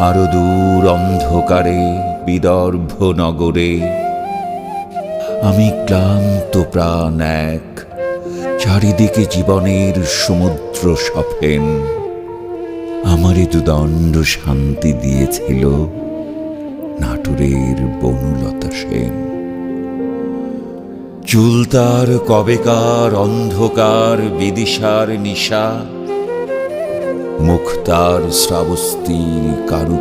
আরও দূর অন্ধকারে, বিদর্ভ নগরে। আমি ক্লান্ত প্রাণ এক, চারিদিকে জীবনের সমুদ্র সফেন। আমারই দুদণ্ড শান্তি দিয়েছিল নাটুরের বনলতা সেন। চুল তার কবেকার অন্ধকার, বিদিশার নিশা মুখ তার শ্রাবস্তির কারু